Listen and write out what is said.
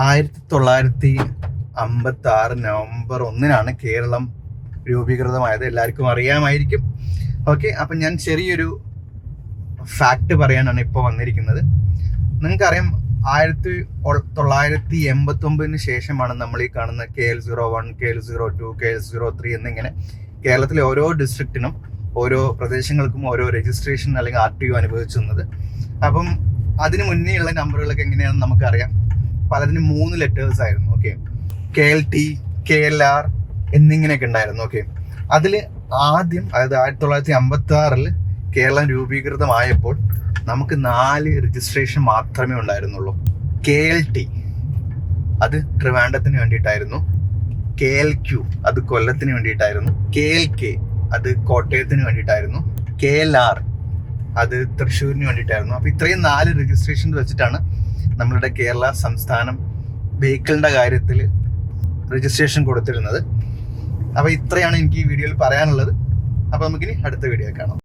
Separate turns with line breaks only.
ആയിരത്തി തൊള്ളായിരത്തി അമ്പത്തി ആറ് നവംബർ ഒന്നിനാണ് കേരളം രൂപീകൃതമായത്. എല്ലാവർക്കും അറിയാമായിരിക്കും. ഓക്കെ അപ്പം ഞാൻ ചെറിയൊരു ഫാക്ട് പറയാനാണ് ഇപ്പോൾ വന്നിരിക്കുന്നത്. നിങ്ങൾക്കറിയാം ആയിരത്തി തൊള്ളായിരത്തി എൺപത്തി ഒമ്പതിന് ശേഷമാണ് നമ്മൾ ഈ കാണുന്ന K L zero one K L zero two K L zero three എന്നിങ്ങനെ കേരളത്തിലെ ഓരോ ഡിസ്ട്രിക്റ്റിനും ഓരോ പ്രദേശങ്ങൾക്കും ഓരോ രജിസ്ട്രേഷൻ അല്ലെങ്കിൽ ആർ ടി ഒ അനുഭവിച്ചിരുന്നത് അപ്പം അതിന് മുന്നേ ഉള്ള നമ്പറുകളൊക്കെ എങ്ങനെയാണെന്ന് നമുക്കറിയാം. പലതിനും മൂന്ന് ലെറ്റേഴ്സ് ആയിരുന്നു okay K L T K L R എന്നിങ്ങനെയൊക്കെ ഉണ്ടായിരുന്നു ഓക്കെ അതിൽ ആദ്യം അതായത് ആയിരത്തി തൊള്ളായിരത്തി അമ്പത്തി ആറിൽ കേരളം രൂപീകൃതമായപ്പോൾ നമുക്ക് നാല് രജിസ്ട്രേഷൻ മാത്രമേ ഉണ്ടായിരുന്നുള്ളൂ. കെ എൽ ടി അത് ട്രിവാൻഡത്തിന് വേണ്ടിയിട്ടായിരുന്നു. കെ എൽ ക്യു അത് കൊല്ലത്തിന് വേണ്ടിയിട്ടായിരുന്നു. കെ എൽ കെ അത് കോട്ടയത്തിന് വേണ്ടിയിട്ടായിരുന്നു. കെ എൽ ആർ അത് തൃശ്ശൂരിന് വേണ്ടിയിട്ടായിരുന്നു. അപ്പോൾ ഇത്രയും നാല് രജിസ്ട്രേഷൻ വെച്ചിട്ടാണ് നമ്മളുടെ കേരള സംസ്ഥാനം വെഹിക്കിളിന്റെ കാര്യത്തിൽ രജിസ്ട്രേഷൻ കൊടുത്തിരുന്നത്. അപ്പോൾ ഇത്രയാണ് എനിക്ക് ഈ വീഡിയോയിൽ പറയാനുള്ളത്. അപ്പോൾ നമുക്കിനി അടുത്ത വീഡിയോ കാണാം.